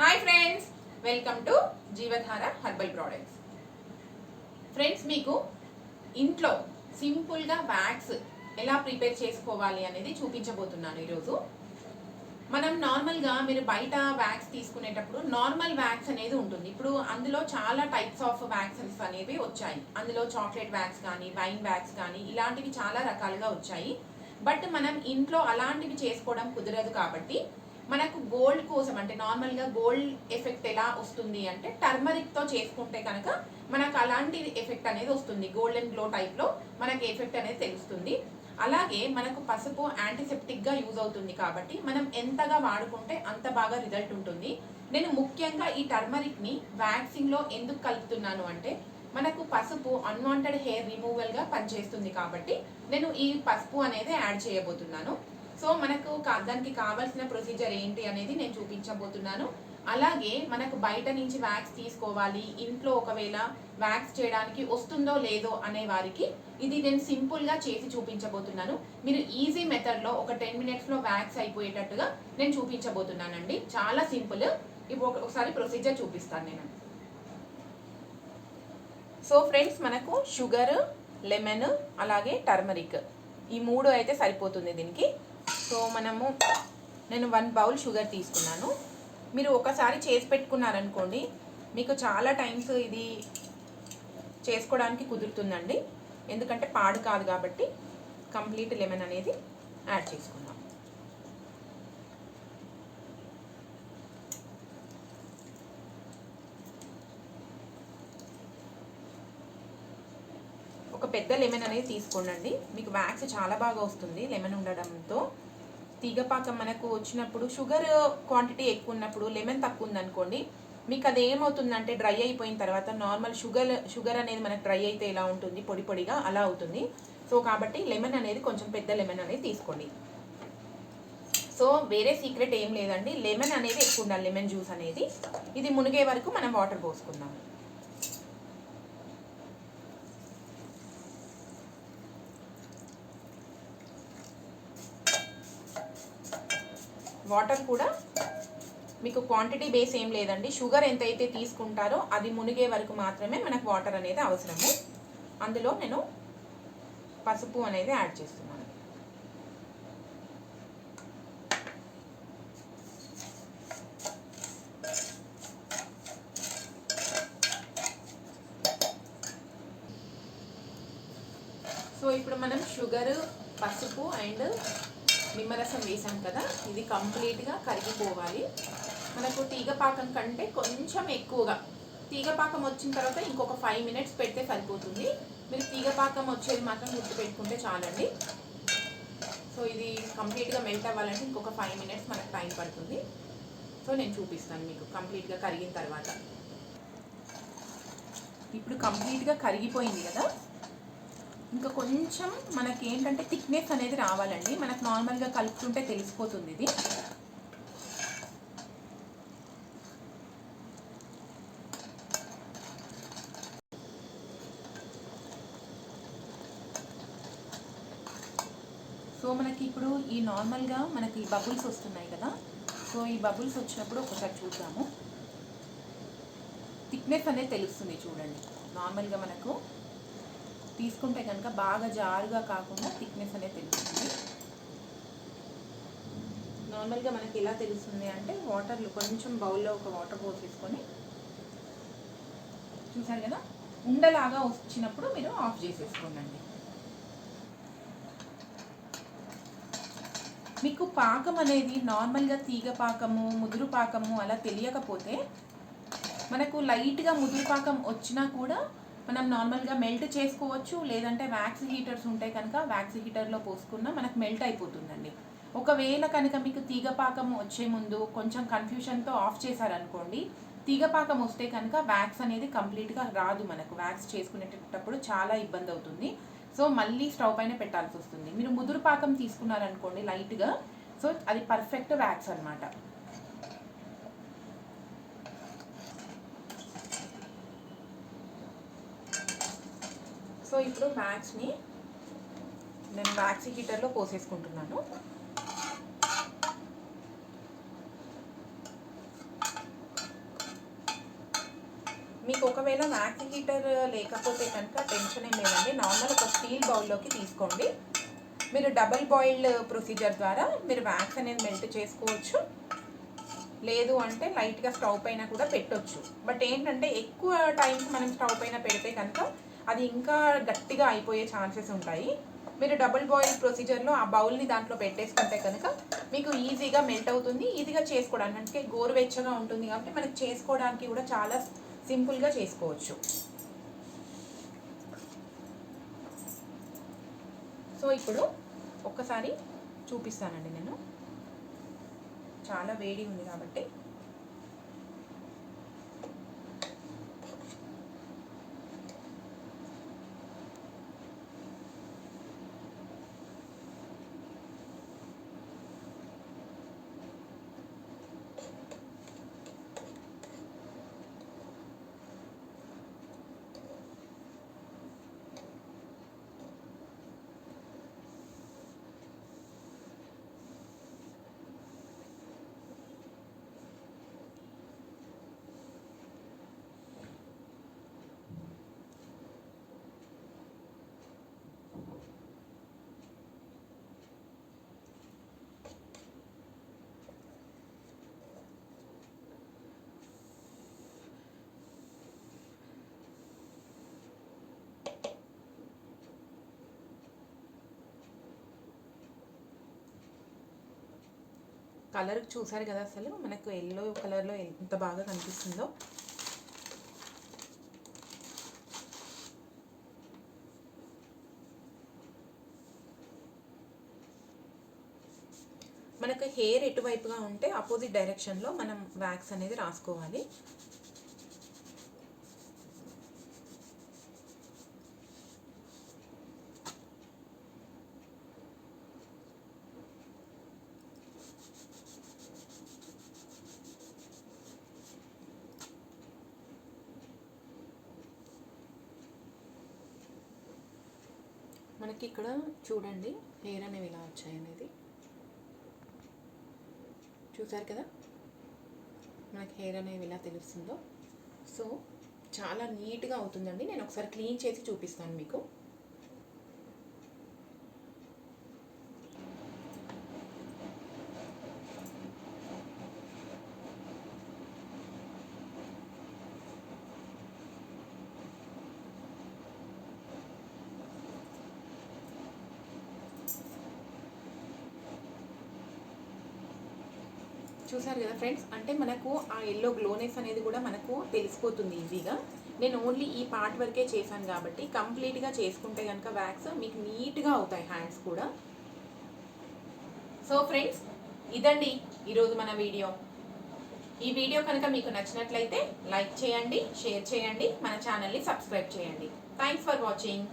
Hi friends welcome to Jeevadhara herbal products friends మీకు ఇంట్లో సింపుల్గా వ్యాక్స్ ఎలా ప్రిపేర్ చేసుకోవాలి అనేది చూపించబోతున్నాను ఈరోజు. మనం నార్మల్గా మీరు బయట వ్యాక్స్ తీసుకునేటప్పుడు నార్మల్ వ్యాక్స్ అనేది ఉంటుంది. ఇప్పుడు అందులో చాలా టైప్స్ ఆఫ్ వ్యాక్సెస్ అనేవి వచ్చాయి. అందులో చాక్లెట్ వ్యాక్స్ కానీ వైన్ వ్యాక్స్ కానీ ఇలాంటివి చాలా రకాలుగా వచ్చాయి. బట్ మనం ఇంట్లో అలాంటివి చేసుకోవడం కుదరదు కాబట్టి మనకు గోల్డ్ కోసం అంటే నార్మల్గా గోల్డ్ ఎఫెక్ట్ ఎలా వస్తుంది అంటే టర్మరిక్తో చేసుకుంటే కనుక మనకు అలాంటి ఎఫెక్ట్ అనేది వస్తుంది గోల్డెన్ గ్లో టైప్లో మనకి ఎఫెక్ట్ అనేది తెలుస్తుంది. అలాగే మనకు పసుపు యాంటీసెప్టిక్గా యూజ్ అవుతుంది కాబట్టి మనం ఎంతగా వాడుకుంటే అంత బాగా రిజల్ట్ ఉంటుంది. నేను ముఖ్యంగా ఈ టర్మరిక్ని వ్యాక్సింగ్లో ఎందుకు కలుపుతున్నాను అంటే మనకు పసుపు అన్వాంటెడ్ హెయిర్ రిమూవల్గా పనిచేస్తుంది కాబట్టి నేను ఈ పసుపు అనేది యాడ్ చేయబోతున్నాను. సో మనకు దానికి కావాల్సిన ప్రొసీజర్ ఏంటి అనేది నేను చూపించబోతున్నాను. అలాగే మనకు బయట నుంచి వ్యాక్స్ తీసుకోవాలి ఇంట్లో ఒకవేళ వ్యాక్స్ చేయడానికి వస్తుందో లేదో అనే వారికి ఇది నేను సింపుల్గా చేసి చూపించబోతున్నాను. మీరు ఈజీ మెథడ్లో ఒక టెన్ మినిట్స్లో వ్యాక్స్ అయిపోయేటట్టుగా నేను చూపించబోతున్నానండి. చాలా సింపుల్ ఇప్పుడు ఒకసారి ప్రొసీజర్ చూపిస్తాను నేను. సో ఫ్రెండ్స్ మనకు షుగర్ లెమన్ అలాగే టర్మరిక్ ఈ మూడు అయితే సరిపోతుంది దీనికి. సో మనము నేను వన్ బౌల్ షుగర్ తీసుకున్నాను. మీరు ఒకసారి చేసి పెట్టుకున్నారనుకోండి మీకు చాలా టైమ్స్ ఇది చేసుకోవడానికి కుదురుతుందండి. ఎందుకంటే పాడు కాదు కాబట్టి కంప్లీట్ లెమన్ అనేది యాడ్ చేసుకుందాం. ఒక పెద్ద లెమన్ అనేది తీసుకోండి మీకు వ్యాక్స్ చాలా బాగా వస్తుంది లెమన్ ఉండడంతో. తీగపాకం మనకు వచ్చినప్పుడు షుగర్ క్వాంటిటీ ఎక్కువ ఉన్నప్పుడు లెమన్ తక్కువ ఉందనుకోండి మీకు అది ఏమవుతుందంటే డ్రై అయిపోయిన తర్వాత నార్మల్ షుగర్ షుగర్ అనేది మనకు డ్రై అయితే ఎలా ఉంటుంది పొడి పొడిగా అలా అవుతుంది. సో కాబట్టి లెమన్ అనేది కొంచెం పెద్ద లెమన్ అనేది తీసుకోండి. సో వేరే సీక్రెట్ ఏం లేదండి. లెమన్ అనేది ఎక్కువ ఉండాలి లెమన్ జ్యూస్ అనేది. ఇది మునిగే వరకు మనం వాటర్ పోసుకుందాం. వాటర్ కూడా మీకు క్వాంటిటీ బేస్ ఏం లేదండి. షుగర్ ఎంతైతే తీసుకుంటారో అది మునిగే వరకు మాత్రమే మనకు వాటర్ అనేది అవసరము. అందులో నేను పసుపు అనేది యాడ్ చేస్తున్నాను. సో ఇప్పుడు మనం షుగర్ పసుపు అండ్ నిమ్మరసం వేసాం కదా? ఇది కంప్లీట్గా కరిగిపోవాలి. మనకు తీగపాకం కంటే కొంచెం ఎక్కువగా. తీగపాకం వచ్చిన తర్వాత ఇంకొక ఫైవ్ మినిట్స్ పెడితే సరిపోతుంది. మీరు తీగపాకం వచ్చేది మాత్రం గుర్తుపెట్టుకుంటే చాలండి. సో ఇది కంప్లీట్గా మెల్ట్ అవ్వాలంటే ఇంకొక ఫైవ్ మినిట్స్ మనకు టైం పడుతుంది. సో నేను చూపిస్తాను మీకు కంప్లీట్గా కరిగిన తర్వాత. ఇప్పుడు కంప్లీట్గా కరిగిపోయింది కదా? ఇంకా కొంచెం మనకి ఏంటంటే థిక్నెస్ అనేది రావాలండి. మనకు నార్మల్గా కలుపుతుంటే తెలిసిపోతుంది ఇది. సో మనకి ఇప్పుడు ఈ నార్మల్గా మనకి బబుల్స్ వస్తున్నాయి కదా. సో ఈ బబుల్స్ వచ్చినప్పుడు ఒకసారి చూద్దాము. థిక్నెస్ అనేది తెలుస్తుంది చూడండి. నార్మల్గా మనకు తీసుకుంటే కనుక బాగా జారుగా కాకుండా థిక్నెస్ అనేది తెలుస్తుంది. నార్మల్గా మనకి ఎలా తెలుస్తుంది అంటే వాటర్లు కొంచెం బౌల్లో ఒక వాటర్ పోసేసుకొని చూసారు కదా? ఉండలాగా వచ్చినప్పుడు మీరు ఆఫ్ చేసేసుకోండి. మీకు పాకం అనేది నార్మల్గా తీగ పాకము ముదురు పాకము అలా తెలియకపోతే మనకు లైట్గా ముదురు పాకం వచ్చినా కూడా మనం నార్మల్గా మెల్ట్ చేసుకోవచ్చు లేదంటే వ్యాక్స్ హీటర్స్ ఉంటాయి కనుక వ్యాక్స్ హీటర్లో పోసుకున్నా మనకు మెల్ట్ అయిపోతుందండి. ఒకవేళ కనుక మీకు తీగపాకం వచ్చే ముందు కొంచెం కన్ఫ్యూషన్తో ఆఫ్ చేశారనుకోండి తీగపాకం వస్తే కనుక వ్యాక్స్ అనేది కంప్లీట్గా రాదు మనకు. వ్యాక్స్ చేసుకునేటప్పుడు చాలా ఇబ్బంది అవుతుంది సో మళ్ళీ స్టవ్ పైన పెట్టాల్సి వస్తుంది. మీరు ముదురు పాకం తీసుకున్నారనుకోండి లైట్గా సో అది పర్ఫెక్ట్ వ్యాక్స్ అన్నమాట. సో ఇప్పుడు మ్యాచ్ని నేను వ్యాక్స్ హీటర్లో పోసేసుకుంటున్నాను. మీకు ఒకవేళ వ్యాక్స్ హీటర్ లేకపోతే కనుక టెన్షన్ ఏం లేదండి. నార్మల్ ఒక స్టీల్ బౌల్లోకి తీసుకోండి. మీరు డబల్ బాయిల్డ్ ప్రొసీజర్ ద్వారా మీరు వ్యాక్స్ అనేది మెల్ట్ చేసుకోవచ్చు. లేదు అంటే లైట్గా స్టవ్ పైన కూడా పెట్టొచ్చు. బట్ ఏంటంటే ఎక్కువ టైమ్స్ మనం స్టవ్ పైన పెడితే కనుక అది ఇంకా గట్టిగా అయిపోయే ఛాన్సెస్ ఉంటాయి. మీరు డబుల్ బాయిల్ ప్రొసీజర్లో ఆ బౌల్ని దాంట్లో పెట్టేసుకుంటే కనుక మీకు ఈజీగా మెల్ట్ అవుతుంది ఈజీగా చేసుకోవడానికి అంటే గోరువెచ్చగా ఉంటుంది కాబట్టి మనకి చేసుకోవడానికి కూడా చాలా సింపుల్గా చేసుకోవచ్చు. సో ఇప్పుడు ఒక్కసారి చూపిస్తానండి నేను. చాలా వేడి ఉంది కాబట్టి కలర్ చూసారు కదా అసలు? మనకు ఎల్లో కలర్లో ఎంత బాగా కనిపిస్తుందో. మనకు హెయిర్ ఎటువైపుగా ఉంటే అపోజిట్ డైరెక్షన్లో మనం వ్యాక్స్ అనేది రాసుకోవాలి. మనకి ఇక్కడ చూడండి హెయిర్ అనేవి ఇలా వచ్చాయి అనేది చూసారు కదా? మనకి హెయిర్ అనేవి ఇలా తెలుస్తుందో. సో చాలా నీట్గా అవుతుందండి. నేను ఒకసారి క్లీన్ చేసి చూపిస్తాను మీకు. చూసారు కదా ఫ్రెండ్స్ అంటే మనకు ఆ ఎల్లో గ్లోనెస్ అనేది కూడా మనకు తెలిసిపోతుంది ఈజీగా నేను ఓన్లీ ఈ పార్ట్ వరకే చేశాను కాబట్టి కంప్లీట్గా చేసుకుంటే కనుక వ్యాక్స్ మీకు నీట్గా అవుతాయి హ్యాండ్స్ కూడా. సో ఫ్రెండ్స్ ఇదండి ఈరోజు మన వీడియో ఈ వీడియో కనుక మీకు నచ్చినట్లయితే లైక్ చేయండి షేర్ చేయండి మన ఛానల్ని సబ్స్క్రైబ్ చేయండి. Thanks for watching